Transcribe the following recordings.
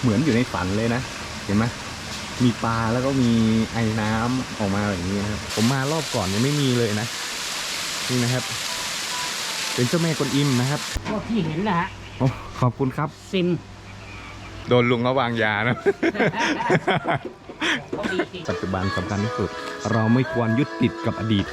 เหมือนอยู่ในฝันเลยนะ เห็นไหมมีปลาแล้วก็มีไอ้น้ำออกมาแบบนี้นะครับ ผมมารอบก่อนยังไม่มีเลยนะ นี่นะครับ เป็นเจ้าแม่กวนอิมนะครับพวกที่เห็นนะฮะโอ้ขอบคุณครับ ซิม โดนลุงระวางยานะเขาดีจริงปัจจุบันสำคัญที่สุด เราไม่ควรยึดติดกับอดีต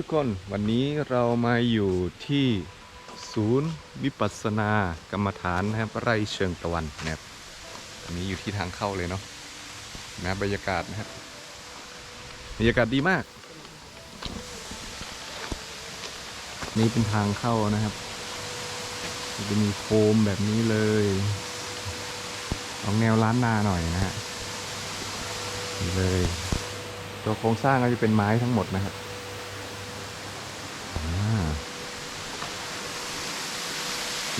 ทุกคนวันนี้เรามาอยู่ที่ศูนย์วิปัสสนากรรมฐานนะครับไร่เชิงตะวันนะครับอันนี้อยู่ที่ทางเข้าเลยเนาะนะบรรยากาศนะครับบรรยากาศดีมาก นี่เป็นทางเข้านะครับจะมีโคมแบบนี้เลยออกแนวล้านนาหน่อยนะฮะนี่เลย ตัวโครงสร้างก็จะเป็นไม้ทั้งหมดนะครับ อ่า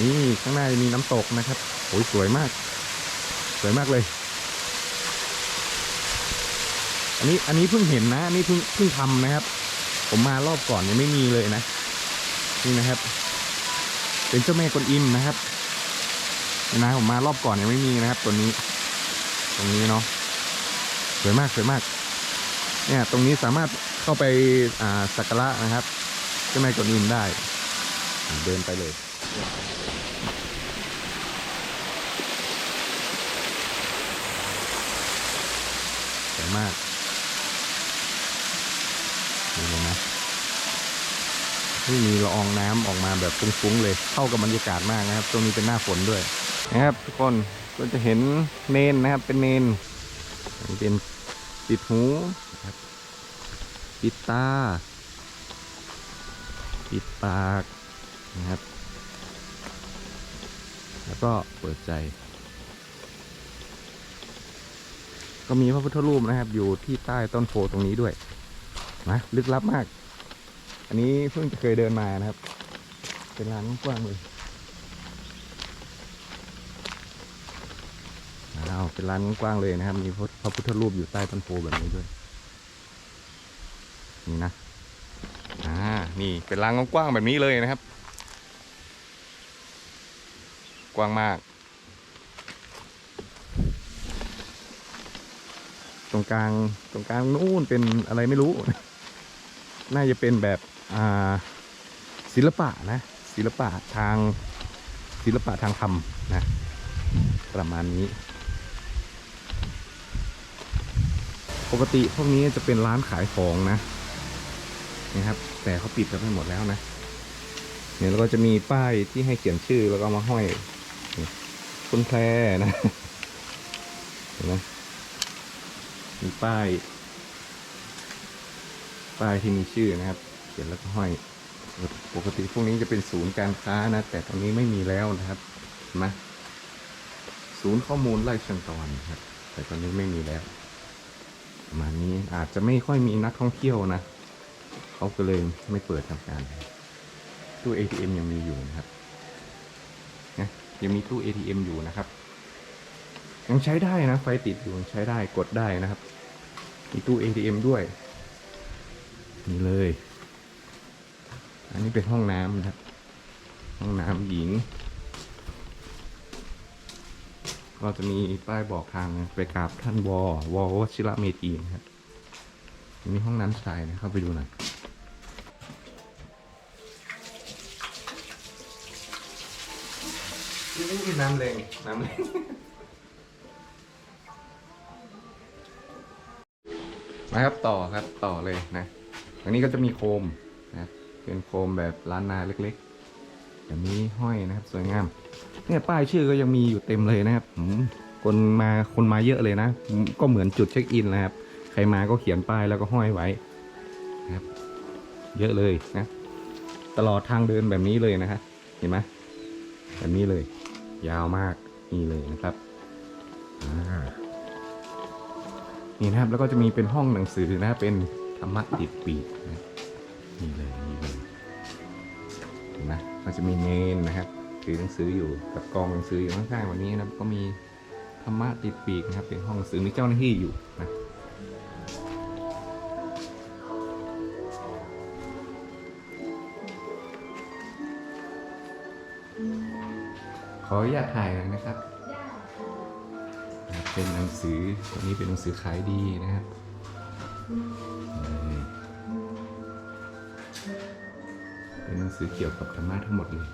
นี่ข้างหน้าจะมีน้ำตกนะครับโอ้ยสวยมาก สวยมากเลย อันนี้อันนี้เพิ่งเห็นนะอันนี้เพิ่งเพิ่งทำนะครับ ผมมารอบก่อนยังไม่มีเลยนะ นี่นะครับ เป็นเจ้าแม่กวนอิมนะครับนะผมมารอบก่อนยังไม่มีนะครับ ตัวนี้ ตรงนี้เนาะสวยมากสวยมาก เนี่ย ตรงนี้สามารถเข้าไปอ่าสักการะนะครับเจ้าแม่กวนอิมได้ เดินไปเลย สวย มากนี่เลยนะนี่มีละอองน้ำออกมาแบบฟุ้งๆเลย เข้ากับบรรยากาศมากนะครับช่วงนี้เป็นหน้าฝนด้วยนะครับ ทุกคนก็จะเห็นเนนนะครับ เป็นเนนเป็นปิดหูปิดตา ปิดปากนะครับ แล้วก็เปิดใจ ก็มีพระพุทธรูปนะครับ อยู่ที่ใต้ต้นโพตรงนี้ด้วยนะลึกลับมาก อันนี้เพิ่งจะเคยเดินมานะครับ เป็นลานกว้างเลยอ้าวเป็นลานกว้างเลยนะครับ มีพระพุทธรูปอยู่ใต้ต้นโพแบบนี้ด้วย นี่นะอ่านี่เป็นรางกว้างแบบนี้เลยนะครับ กว้างมาก รงกลางตรงกลางนู่นเป็นอะไรไม่รู้ น่าจะเป็นแบบอ่าศิลปะนะ ศิลปะทางศิลปะทางธรรมนะ ประมาณนี้ ปกติพวกนี้จะเป็นร้านขายของนะนะครับ แต่เขาปิดกันไปหมดแล้วนะเนี่ยแล้วก็จะมีป้ายที่ให้เขียนชื่อแล้วก็มาห้อยคุณแพรนะเห็นไหม มีป้าย ป้ายที่มีชื่อนะครับ เขียนแล้วก็ห้อย ปกติพวกนี้จะเป็นศูนย์การค้านะ แต่ตอนนี้ไม่มีแล้วนะครับนไหมศูนย์ข้อมูลไร่เชิงตะวันครับ แต่ตอนนี้ไม่มีแล้วประมาณนี้อาจจะไม่ค่อยมีนักท่องเที่ยวนะเขาก็เลยไม่เปิดทำการตู้ ATM ยังมีอยู่นะครับนะยังมีตู้ ATM อยู่นะครับ ยังใช้ได้นะ ไฟติดอยู่ยใช้ได้กดได้นะครับ มีตู้ ATM ด้วย นี่เลย อันนี้เป็นห้องน้ำนะครับ ห้องน้ำหญิงก็จะมีป้ายบอกทางไปกราบท่านวอวอวชิระเมธีนะครับมีห้องน้ำชายนะเข้าไปดูหน่อยอยู่อุ้ยน้ำแรงน้ำแรง มาครับต่อครับต่อเลยนะอันนี้ก็จะมีโคมนะเป็นโคมแบบล้านนาเล็กๆแบบนี้ห้อยนะครับ สวยงาม เนี่ยป้ายชื่อก็ยังมีอยู่เต็มเลยนะครับคนมาคนมาเยอะเลยนะ ก็เหมือนจุดเช็คอินนะครับ ใครมาก็เขียนป้ายแล้วก็ห้อยไว้นะครับ เยอะเลยนะ ตลอดทางเดินแบบนี้เลยนะฮะเห็นไหมแบบนี้เลย ยาวมากนี่เลยนะครับอ่า นี่นะครับแล้วก็จะมีเป็นห้องหนังสือนะเป็นธรรมะติดปีกนะนี่เลยนี่เลยเห็นไหมก็จะมีเนนนะครับถือหนังสืออยู่กับกองหนังสืออยู่ข้างๆวันนี้นะครับก็มีธรรมะติดปีกนะครับเป็นห้องหนังสือมีเจ้าหน้าที่อยู่นะขออนุญาตถ่ายหน่อยนะครับ เป็นหนังสือตัวนี้เป็นหนังสือขายดีนะครับเป็นหนังสือเกี่ยวกับธรรมะทั้งหมดเลย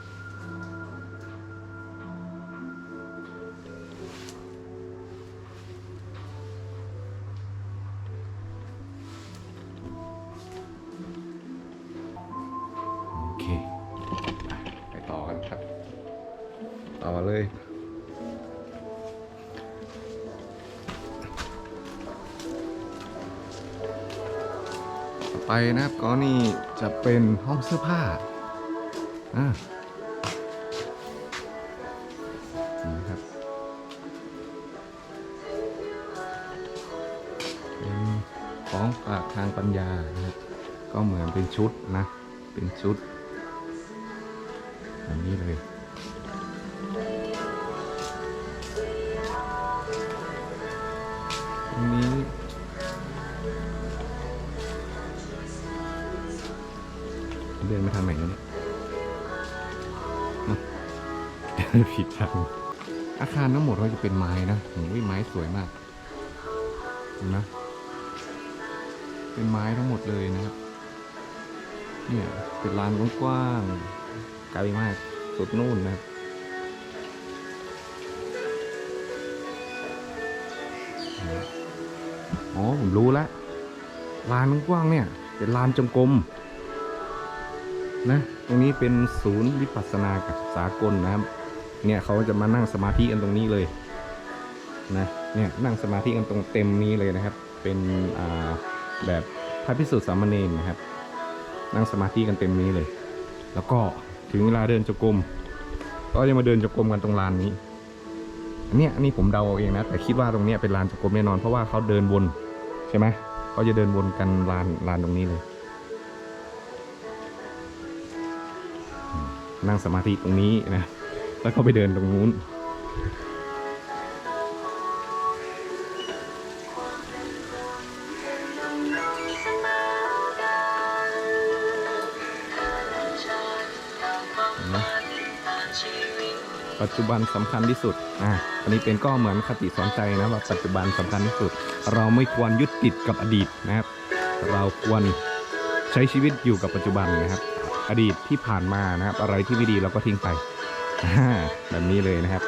ไปนะครับก็นี่จะเป็นห้องเสื้อผ้าอ่านี่นะครับเป็นของฝากทางปัญญานะครับก็เหมือนเป็นชุดนะ เป็นชุด ผิดทางอาคารทั้งหมดก็จะเป็นไม้นะโอ้ยไม้สวยมากเห็นไหมเป็นไม้ทั้งหมดเลยนะครับ เนี่ยเป็นลานกว้างๆไกลมากสุดนู่นนะครับอ๋อผมรู้แล้วลานกว้างเนี่ยเป็นลานจงกรมนะ ตรงนี้เป็นศูนย์วิปัสสนากับสากลนะครับ เนี่ยเขาจะมานั่งสมาธิกันตรงนี้เลยนะเนี่ยนั่งสมาธิกันตรงเต็มนี้เลยนะครับ เป็นอ่าแบบพระพิสุทธิสามเณรนะครับ นั่งสมาธิกันเต็มนี้เลย แล้วก็ถึงเวลาเดินจงกรมก็จะมาเดินจงกรมกันตรงลานนี้อันเนี้ยอันนี้ผมเดาเอาเองนะแต่คิดว่าตรงเนี้ยเป็นลานจงกรมแน่นอนเพราะว่าเขาเดินวนใช่ไหมเขาจะเดินวนกันลานลานตรงนี้เลย นั่งสมาธิตรงนี้นะ แล้วก็ไปเดินตรงนู้นเห็นไหมปัจจุบันสำคัญที่สุด อะ อันนี้เป็นก็เหมือนคติสอนใจนะว่าปัจจุบันสำคัญที่สุด เราไม่ควรยึดติดกับอดีตนะครับ เราควรใช้ชีวิตอยู่กับปัจจุบันนะครับ อดีตที่ผ่านมานะครับ อะไรที่ไม่ดีเราก็ทิ้งไปอ่า แบบนี้เลยนะครับ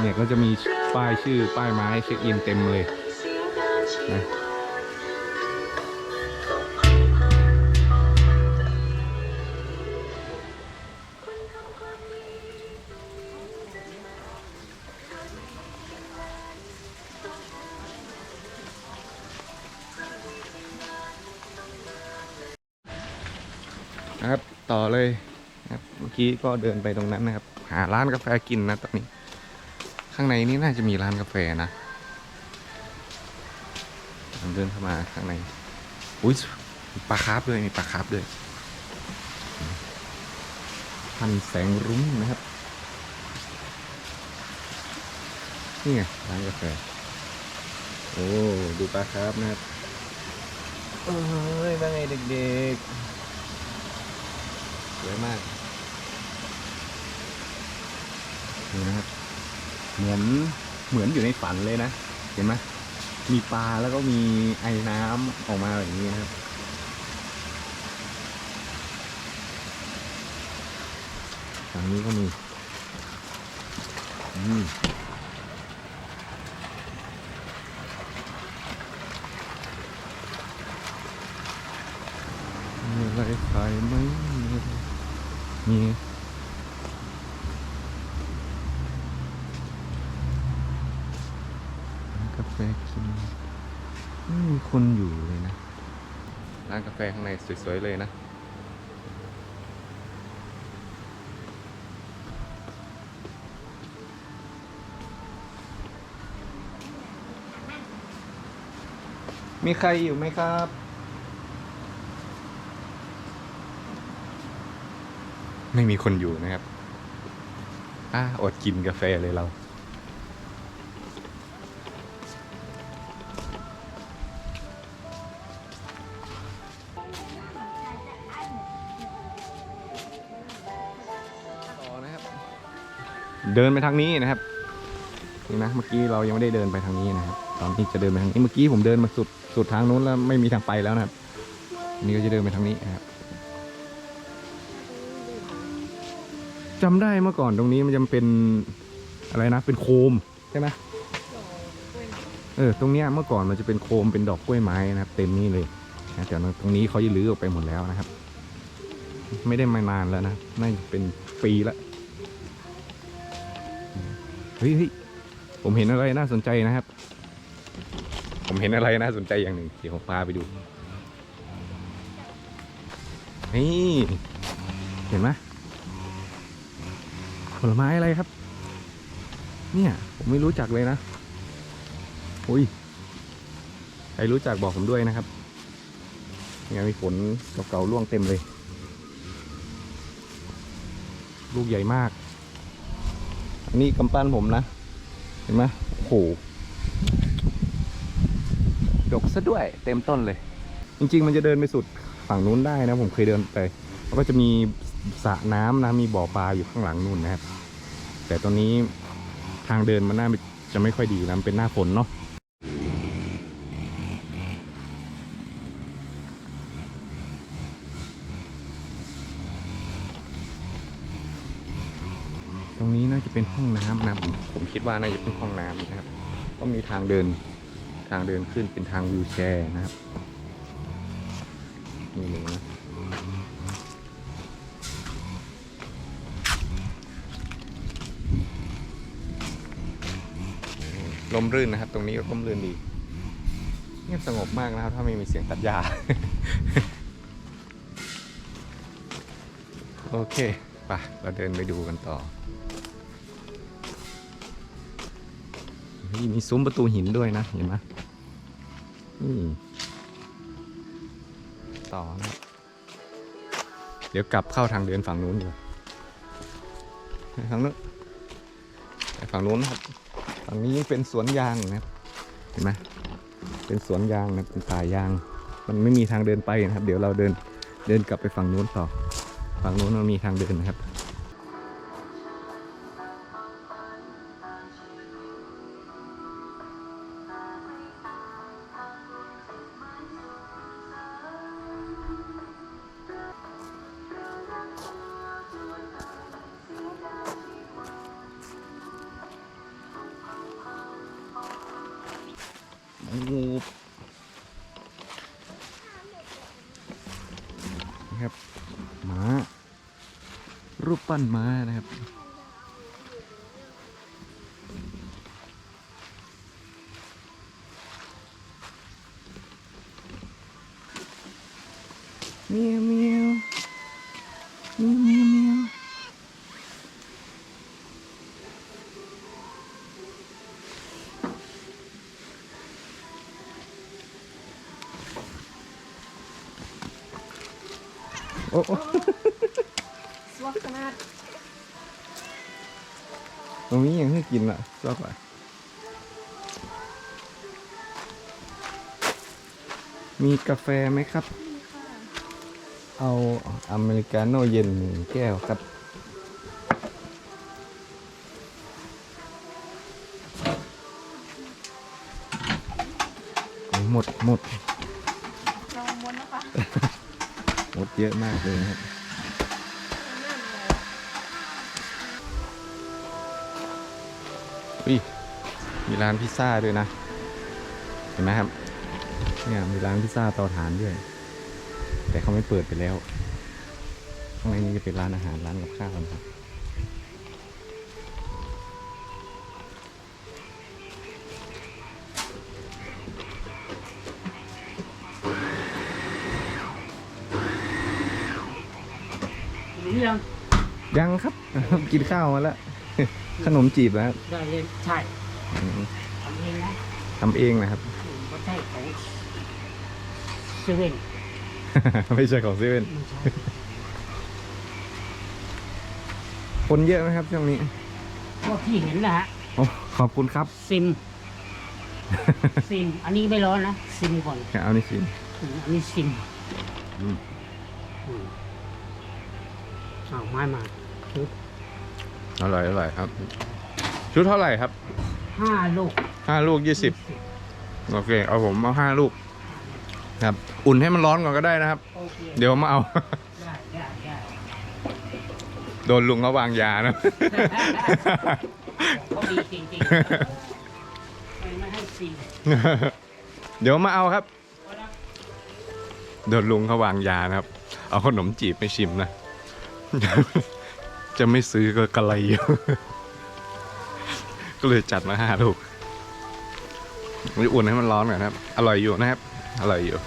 เนี่ยก็จะมีป้ายชื่อป้ายไม้เช็คอินเต็มเลยนะครับ ต่อเลย ครับเมื่อกี้ก็เดินไปตรงนั้นนะครับ หาร้านกาแฟกินนะตอนนี้ ข้างในนี้น่าจะมีร้านกาแฟนะเดินเข้ามาข้างในอุ้ยปลาคาร์ฟด้วยมีปลาคาร์ฟด้วยพันแสงรุ้งนะครับนี่ไงร้านกาแฟโอ้ดูปลาคาร์ฟนะครับเอ้ยว่าไงเด็กๆ วยมากนี่นะครับ เหมือนเหมือนอยู่ในฝันเลยนะ เห็นไหมมีปลาแล้วก็มีไอ้น้ำออกมาแบบนี้นะครับฝั่งนี้ก็มีอืมมีอะไรขายไหม มีร้านกาแฟกินไม่มีคนอยู่เลยนะ ร้านกาแฟข้างในสวย ๆ เลยนะ มีใครอยู่ไหมครับ ไม่มีคนอยู่นะครับอะอดกินกาแฟเลยเราเดินไปทางนี้นะครับนี่นะเมื่อกี้เรายังไม่ได้เดินไปทางนี้นะครับ ตอนนี้จะเดินไปทางนี้เมื่อกี้ผมเดินมาสุดสุดทางนู้นแล้วไม่มีทางไปแล้วนะครับ นี่ก็จะเดินไปทางนี้นะครับ จำได้เมื่อก่อนตรงนี้มันจะเป็นอะไรนะ เป็นโคมใช่ไหมเออตรงเนี้ยเมื่อก่อนมันจะเป็นโคมเป็นดอกกล้วยไม้นะครับ เต็มนี่เลยนะแต่ตรงนี้เขาจะรื้อออกไปหมดแล้วนะครับ ไม่ได้มานานแล้วนะน่าจะเป็นปีละเฮ้ยเฮ้ยผมเห็นอะไรน่าสนใจนะครับ ผมเห็นอะไรน่าสนใจอย่างหนึ่งเดี๋ยวผมพาไปดูนี่เห็นไหม ผลไม้อะไรครับ เนี่ย ผมไม่รู้จักเลยนะอุ้ยใครรู้จักบอกผมด้วยนะครับเนี่ยมีฝนเก่าๆร่วงเต็มเลย ลูกใหญ่มาก อันนี้กำปั้นผมนะ เห็นไหมโอ้โหดกซะด้วยเต็มต้นเลย จริง ๆ มันจะเดินไปสุดฝั่งนู้นได้นะ ผมเคยเดินไปแล้วก็จะมี สระน้ำนะมีบ่อปลาอยู่ข้างหลังนู่นนะครับ แต่ตอนนี้ทางเดินมันน่าจะไม่ค่อยดีนะเป็นหน้าฝนเนาะตรงนี้น่าจะเป็นห้องน้ำนะผมผมคิดว่าน่าจะเป็นห้องน้ำนะครับ ก็มีทางเดินทางเดินขึ้นเป็นทางวิวแชร์นะครับนี่เลยนะ ลมรื่นนะครับ ตรงนี้ร่มรื่นดีเงียบสงบมากนะครับ ถ้าไม่มีเสียงตัดหญ้าโอเคไปเราเดินไปดูกันต่อนี่มีซุ้มประตูหินด้วยนะ เห็นไหมนี่ต่อนะเดี๋ยวกลับเข้าทางเดินฝั่งนู้นดีกว่าไปทางนู้นฝั่งนู้นครับ ฝั่งนี้เป็นสวนยางนะครับเห็นไหมเป็นสวนยางนะเป็นป่ายาง มันไม่มีทางเดินไปนะครับ เดี๋ยวเราเดินเดินกลับไปฝั่งนู้นต่อ ฝั่งนู้นมันมีทางเดินนะครับ งูนะครับม้ารูปปั้นม้านะครับ โอ้โอ้สวกขนาดตรงนี้ยังให้กินอะชอบอะมีกาแฟไหมครับ เอาอเมริกาโน่เย็นหนึ่งแก้วครับ หมดหมด ลองม้วนนะคะ หมด เยอะมากเลยนะครับอุ้ยมีร้านพิซซ่าด้วยนะ เห็นไหมครับ เนี่ยมีร้านพิซซ่าเตาถ่านด้วย แต่เขาไม่เปิดไปแล้วข้างในนี้จะเป็นร้านอาหารร้านกับข้าวนะครับ รือยังยังครับ กินข้าวมาแล้ว ขนมจีบแล้วครับได้เลยใช่อืมทำเองนะทำเองนะครับไม่ใช่ของเซเว่นไม่ใช่ของเซเว่นไม่ใช่คนเยอะไหมครับช่วงนี้ก็ที่เห็นนะฮะโอ้ขอบคุณครับซิมซิม อันนี้ไม่ร้อนนะ ซิมก่อนเอานี่สิอืมอันนี้ซิมอืมอืม เอาไม้มาชุดอร่อยอร่อยครับ ชุดเท่าไหร่ครับห้าลูกห้าลูกยี่สิบโอเค เอาผมเอาห้าลูก ครับ อุ่นให้มันร้อนก่อนก็ได้นะครับ โอเคเดี๋ยวมาเอา ได้ได้ได้โดนลุงเขาวางยานะ เขาดีจริงๆไม่ไม่ให้ซิมเดี๋ยวมาเอาครับ โดนลุงเขาวางยานะครับ เอาขนมจีบไปชิมนะ จะไม่ซื้อก็กระไรอยู่ก็เลยจัดมาห้าลูกมันอุ่นให้มันร้อนก่อนนะครับ อร่อยอยู่นะครับ อร่อยอยู่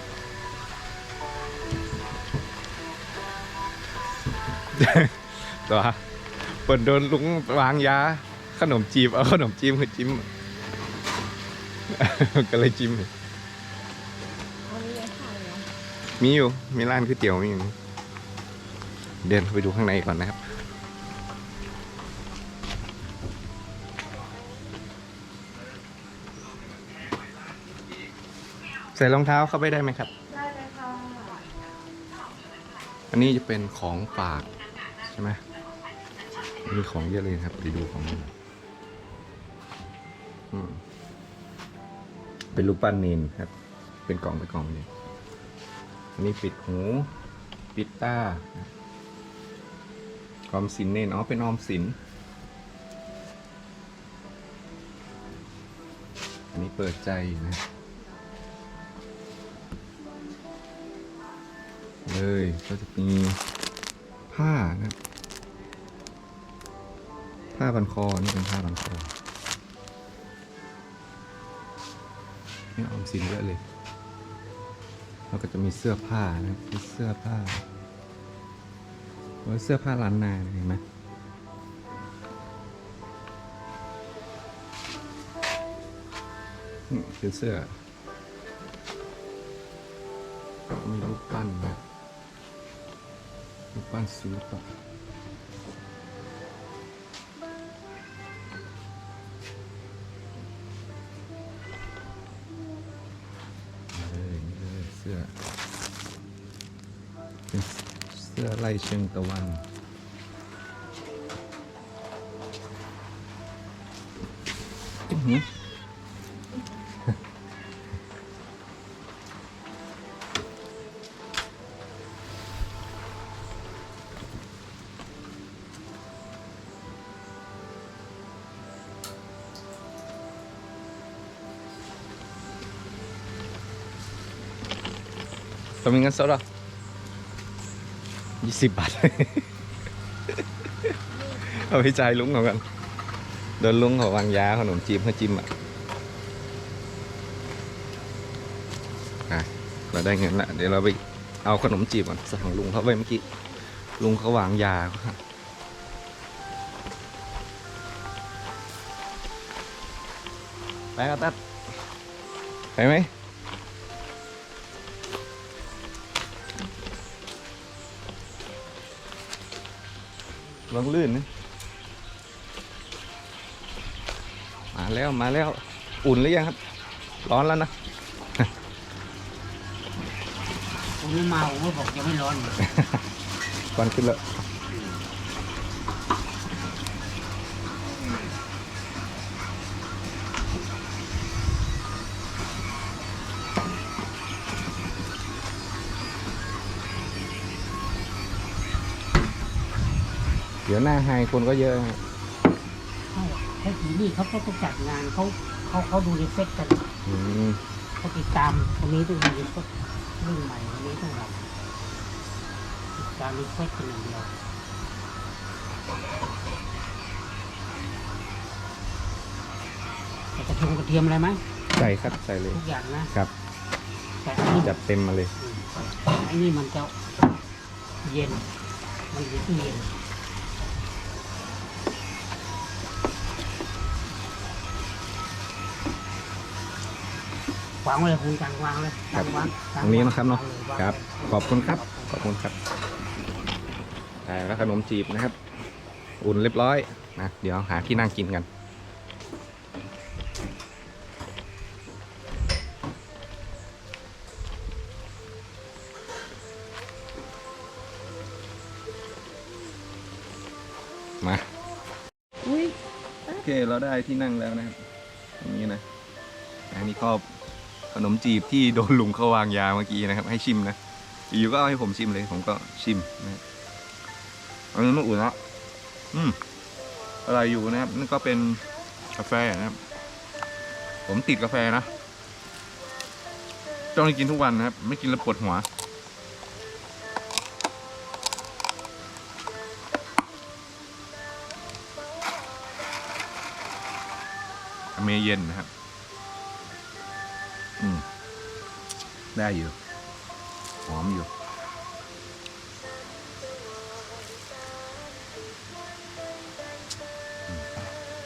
ตัวเปิดโดนลุงวางยา ขนมจีบ เอาขนมจีบมาจิ้ม ก็เลยจิ้ม มีอยู่ มีร้านก๋วยเตี๋ยวมีอยู่ เดินไปดูข้างในก่อนนะครับใส่รองเท้าเข้าไปได้ไหมครับ ได้เลยค่ะ อันนี้จะเป็นของฝากใช่ไหมมีของเยอะเลยครับไปดูของมันเป็นรูปปั้นเนนครับ เป็นกล่องเป็นกล่องเลยอันนี้ปิดหู ปิดตา ออมสินเน่นอ๋อเป็นออมสิน อันนี้เปิดใจนะ เลยก็จะมีผ้านะผ้าพันคอ นี่เป็นผ้าพันคอนี่ออมสินเยอะเลย แล้วก็จะมีเสื้อผ้านะมีเสื้อผ้า เสื้อผ้าล้านนาเห็นไหมนี่คือเสื้อ มีรูปปั้นนะรูปปั้นซูปะ เสื้อไล่เชิงตะ ยี่สิบบาท เอาไปจ่ายลุงเขากันโดนลุงเขาวางยาขนมจีบเขาจิ้มอะอะเราได้เงินละเดี๋ยวเราไปเอาขนมจีบก่อนสั่งลุงเขาไปเมื่อกี้ ลุงเขาวางยาไปครับตัดไปไหม ลองลื่นนะมาแล้วมาแล้วอุ่นหรือยังครับ ร้อนแล้วนะผมไม่มาผมก็บอกยังไม่ร้อนเลยควันขึ้นแล้ว เดี๋ยวหน้าไฮคนก็เยอะฮะให้ให้กินที่นี่เขาก็จะจัดงานเขาเขาเขาดูในเฟซกันอืมเขาติดตามคนนี้ต้องดูในเฟซเรื่องใหม่คนนี้ต้องเราติดตามในเฟซกันอย่างเดียวแต่กระเทียมกระเทียมอะไรไหมใส่ครับใส่เลยทุกอย่างนะครับ แต่อันนี้จัดเต็มมาเลย อันนี้มันจะเย็น มันอยู่ที่เย็น วางไว้เลยคุณจังวางเลยครับวางตรงนี้นะครับเนาะวงลยวางครับเลยขอบคุณครับขอบคุณครับได้แล้วขนมจีบนะครับ อุ่นเรียบร้อยนะเดี๋ยวหาที่นั่งกินกันมาอุ้ยโอเคเราได้ที่นั่งแล้วนะครับตรงนี้นะอันนี้ก็ข นมจีบที่โดนลุงเขาวางยาเมื่อกี้นะครับ ให้ชิมนะอยู่ก็เอาให้ผมชิมเลย ผมก็ชิมนะอันนี้มันอุ่นล้วอืมอะไรอยู่นะครับนั่นก็เป็นกาแฟนะครับ ผมติดกาแฟนะต้องกินทุกวันนะครับ ไม่กินแล้วปวดหัวเมเย็นนะครับ ได้อยู่ หอมอยู่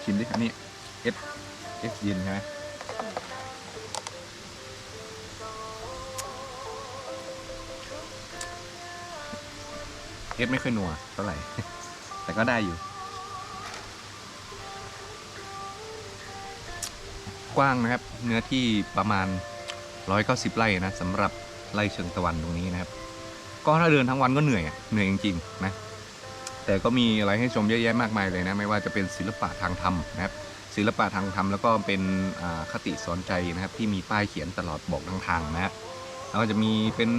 ชิมดิอันนี้เอสเอสเย็นใช่ไหมเอสไม่ค่อยนัวเท่าไหร่ แต่ก็ได้อยู่ กว้างนะครับ เนื้อที่ประมาณ 190 ไร่นะสำหรับไร่เชิงตะวันตรงนี้นะครับ ก็ถ้าเดินทั้งวันก็เหนื่อยอะเหนื่อยจริงๆนะแต่ก็มีอะไรให้ชมเยอะแยะมากมายเลยนะ ไม่ว่าจะเป็นศิลปะทางธรรมนะครับศิลปะทางธรรมแล้วก็เป็นคติสอนใจนะครับ ที่มีป้ายเขียนตลอดบอกทางทางนะครับแล้วก็จะมีเป็น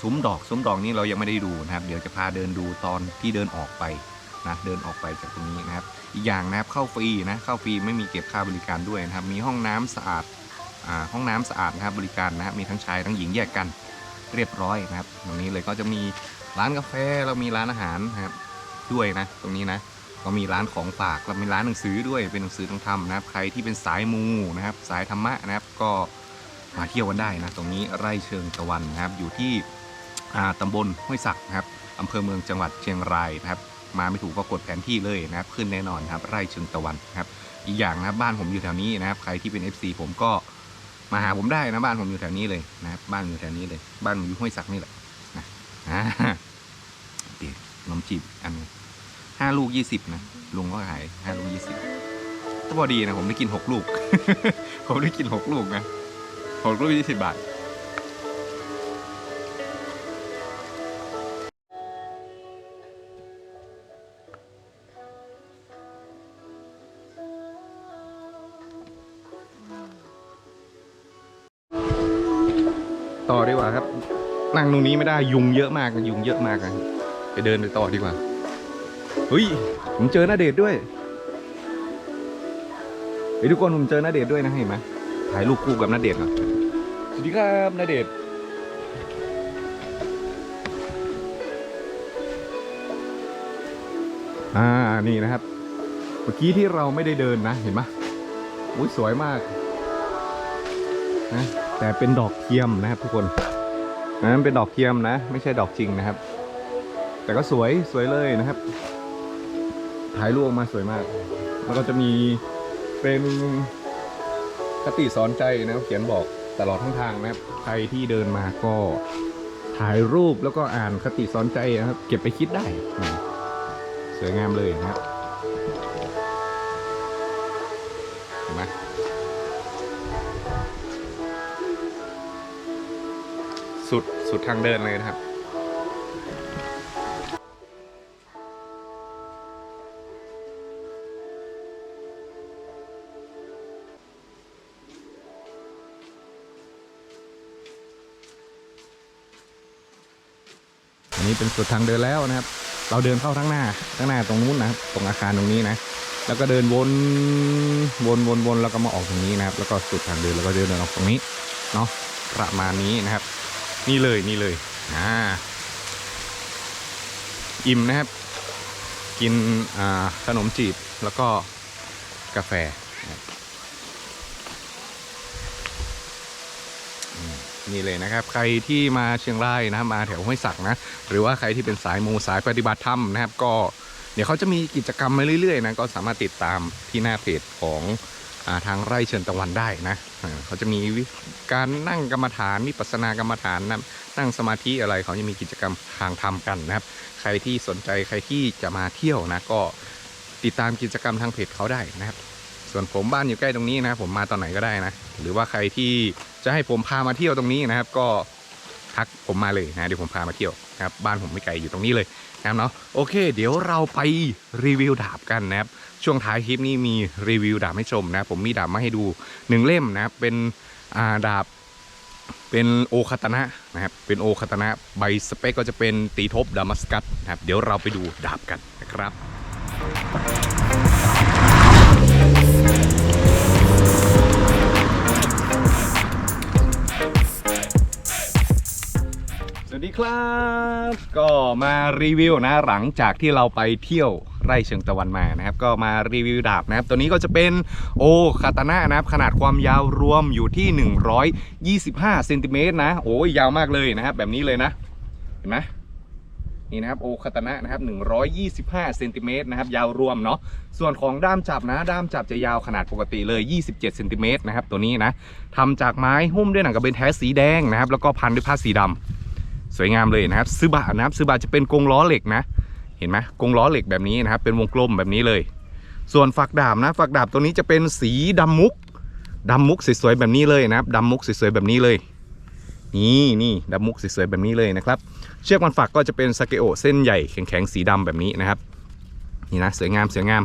ซุ้มดอกซุ้มดอกนี้เรายังไม่ได้ดูนะครับ เดี๋ยวจะพาเดินดูตอนที่เดินออกไปนะเดินออกไปจากตรงนี้นะครับ อีกอย่างนะครับเข้าฟรีนะเข้าฟรีไม่มีเก็บค่าบริการด้วยนะครับ มีห้องน้ำสะอาด ห้องน้ำสะอาดนะครับบริการนะครับมีทั้งชายทั้งหญิงแยกกันเรียบร้อยนะครับ ตรงนี้เลยก็จะมีร้านกาแฟเรามีร้านอาหารนะครับด้วยนะ ตรงนี้นะก็มีร้านของฝากแล้วมีร้านหนังสือด้วยเป็นหนังสือต้องทำนะครับ ใครที่เป็นสายมูนะครับ สายธรรมะนะครับ ก็มาเที่ยวกันได้นะ ตรงนี้ไร่เชิงตะวันนะครับ อยู่ที่อ่าตำบลห้วยสักนะครับอำเภอเมืองจังหวัดเชียงรายนะครับ มาไม่ถูกก็กดแผนที่เลยนะครับ ขึ้นแน่นอนครับ ไร่เชิงตะวันนะครับ อีกอย่างนะครับบ้านผมอยู่แถวนี้นะครับ ใครที่เป็น FC ผมก็ มาหาผมได้นะบ้านผมอยู่แถวนี้เลยนะครับบ้านอยู่แถวนี้เลย บ้านผมอยู่ห้วยสักนี่แหละนะอ่าโอเคขนมจีบอันห้าลูกยี่สิบนะลุงก็ขายห้าลูกยี่สิบก็พอดีนะผมได้กินหกลูก ผมได้กินหกลูกนะหกลูกยี่สิบบาท ต่อดีกว่าครับนั่งตรงนี้ไม่ได้ยุงเยอะมากนยุงเยอะมากนะไปเดินไปต่อดีกว่าเฮ้ยผมเจอหน้าเดทด้วยเฮ้ยทุกคนผมเจอหน้าเดทด้วยนะเห็นไหมถ่ายรูปคู่กับหน้าเดทก่อนสวัสดีครับหน้าเดทอ่านี่นะครับ เมื่อกี้ที่เราไม่ได้เดินนะเห็นไหมอุ้ยสวยมากนะ แต่เป็นดอกเทียมนะครับทุกคนนั้นเป็นดอกเทียมนะ ไม่ใช่ดอกจริงนะครับ แต่ก็สวยสวยเลยนะครับถ่ายรูปออกมาสวยมาก แล้วก็จะมีเป็นคติสอนใจนะครับเขียนบอกตลอดทั้งทางนะครับ ใครที่เดินมาก็ถ่ายรูปแล้วก็อ่านคติสอนใจนะครับ เก็บไปคิดได้ สวยงามเลยนะครับ สุดทางเดินเลยนะครับอันนี้เป็นสุดทางเดินแล้วนะครับ เราเดินเข้าทั้งหน้าทั้งหน้าตรงนู้นนะครับตรงอาคารตรงนี้นะ แล้วก็เดินวนวนวนวนแล้วก็มาออกตรงนี้นะครับ แล้วก็สุดทางเดินแล้วก็เดินออกตรงนี้เนาะประมาณนี้นะครับ นี่เลยนี่เลยอ่าอิ่มนะครับ กินขนมจีบแล้วก็กาแฟนี่เลยนะครับ ใครที่มาเชียงรายนะมาแถวห้วยสักนะ หรือว่าใครที่เป็นสายมูสายปฏิบัติธรรมนะครับ ก็เดี๋ยวเขาจะมีกิจกรรมมาเรื่อยๆนะก็สามารถติดตามที่หน้าเพจของ ทางไร่เชิญตะวันได้นะเขาจะมีการนั่งกรรมฐานวิปัสสนากรรมฐานนะนั่งสมาธิอะไรเขาจะมีกิจกรรมทางธรรมกันนะครับ ใครที่สนใจใครที่จะมาเที่ยวนะก็ติดตามกิจกรรมทางเพจเขาได้นะครับ ส่วนผมบ้านอยู่ใกล้ตรงนี้นะ ผมมาตอนไหนก็ได้นะ หรือว่าใครที่จะให้ผมพามาเที่ยวตรงนี้นะครับ ก็ทักผมมาเลยนะเดี๋ยวผมพามาเที่ยวนะครับบ้านผมไม่ไกลอยู่ตรงนี้เลยนะครับเนาะโอเค เดี๋ยวเราไปรีวิวดาบกันนะครับ ช่วงท้ายคลิปนี้มีรีวิวดาบให้ชมนะ ผมมีดาบมาให้ดูหนึ่งเล่มนะ เป็นาดาบเป็นโอคาตนะนะครับ เป็นโอคาตนะใบสเปคก็จะเป็นตีทบดามัสกัสนะครับ เดี๋ยวเราไปดูดาบกันนะครับ สวัสดีครับ ก็มารีวิวนะหลังจากที่เราไปเที่ยว ไร่เชิงตะวันมานะครับก็มารีวิวดาบนะครับตัวนี้ก็จะเป็นโอคาตานะนะครับขนาดความยาวรวมอยู่ที่ 125เซนติเมตรนะโอ้ยยาวมากเลยนะครับแบบนี้เลยนะเห็นไหมนี่นะครับโอคาตานะนะครับ125เซนติเมตรนะครับยาวรวมเนาะส่วนของด้ามจับนะ ด้ามจับจะยาวขนาดปกติเลย 27เซนติเมตรนะครับตัวนี้นะทำจากไม้หุ้มด้วยหนังกระเบนแท้สีแดงนะครับแล้วก็พันด้วยผ้าสีดำสวยงามเลยนะครับซึบะนะครับซึบะจะเป็นกรงล้อเหล็กนะ ห็นไหมกรงล้อเหล็กแบบนี้นะครับ เป็นวงกลมแบบนี้เลย ส่วนฝักดาบนะฝักดาบตัวนี้จะเป็นสีดำมุกดำมุกสวยๆแบบนี้เลยนะครับดำมุกสวยๆแบบนี้เลย นี่นี่ดำมุกสวยๆแบบนี้เลยนะครับ เชือกมันฝักก็จะเป็นสเกโอเส้นใหญ่แข็งๆสีดำแบบนี้นะครับ นี่นะสวยงามสวยงาม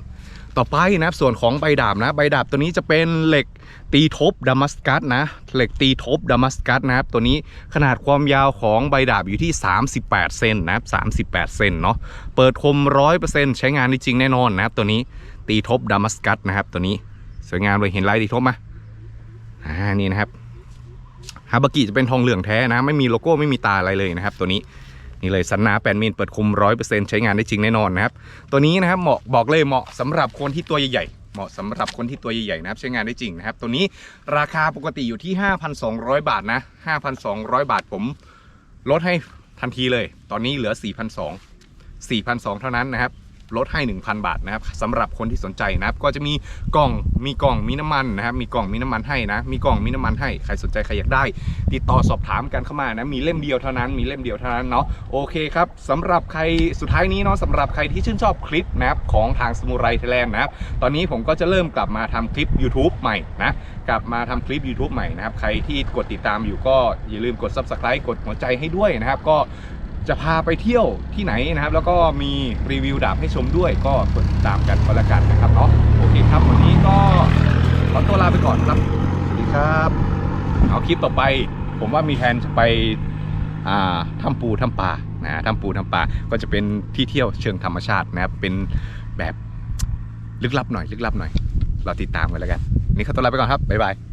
ต่อไปนะครับส่วนของใบดาบนะใบดาบตัวนี้จะเป็นเหล็กตีทบดามัสกัสนะเหล็กตีทบดามัสกัสนะครับตัวนี้ขนาดความยาวของใบดาบอยู่ที่ 38 เซนนะครับ38 เซนเนาะเปิดคม 100%ใช้งานได้จริงแน่นอนนะครับตัวนี้ตีทบดามัสกัสนะครับตัวนี้สวยงามเลยเห็นลายตีทบไหมอ่านี่นะครับฮาบากิจะเป็นทองเหลืองแท้นะ ไม่มีโลโก้ไม่มีตาอะไรเลยนะครับ ตัวนี้ นี่เลยสันนาแปนมิลเปิดคุม 100%ใช้งานได้จริงแน่นอนนะครับ ตัวนี้นะครับเหมาะบอกเลยเหมาะสำหรับคนที่ตัวใหญ่ๆเหมาะสำหรับคนที่ตัวใหญ่ๆนะครับใช้งานได้จริงนะครับ ตัวนี้ราคาปกติอยู่ที่ 5,200 บาทนะ 5,200 บาทผมลดให้ทันทีเลย ตอนนี้เหลือ 4,200 4,200 เท่านั้นนะครับ ลดให้ 1,000 บาทนะครับสำหรับคนที่สนใจนะครับ ก็จะมีกล่องมีกล่องมีน้ำมันนะครับ มีกล่องมีน้ำมันให้นะ มีกล่องมีน้ำมันให้ใครสนใจใครอยากได้ ติดต่อสอบถามกันเข้ามานะมีเล่มเดียวเท่านั้นมีเล่มเดียวเท่านั้นเนาะโอเคครับสำหรับใครสุดท้ายนี้เนาะสำหรับใครที่ชื่นชอบคลิปนะครับของทางสมุไรไทยแลนด์นะครับตอนนี้ผมก็จะเริ่มกลับมาทำคลิป YouTube ใหม่นะกลับมาทำคลิป YouTube ใหม่นะครับใครที่กดติดตามอยู่ก็อย่าลืมกด Subscribe กดหัวใจให้ด้วยนะครับก็ จะพาไปเที่ยวที่ไหนนะครับ แล้วก็มีรีวิวดาบให้ชมด้วย ก็กดติดตามกันก็แล้วกันนะครับเนาะโอเคครับวันนี้ก็ขอตัวลาไปก่อนครับสวัสดีครับเอาคลิปต่อไป ผมว่ามีแทนจะไปอ่าถ้ำปูถ้ำปลานะถ้ำปูถ้ำปลาก็จะเป็นที่เที่ยวเชิงธรรมชาตินะครับเป็นแบบลึกลับหน่อย ลึกลับหน่อย เราติดตามกันแล้วกัน นี่ขอตัวลาไปก่อนครับบ๊ายบาย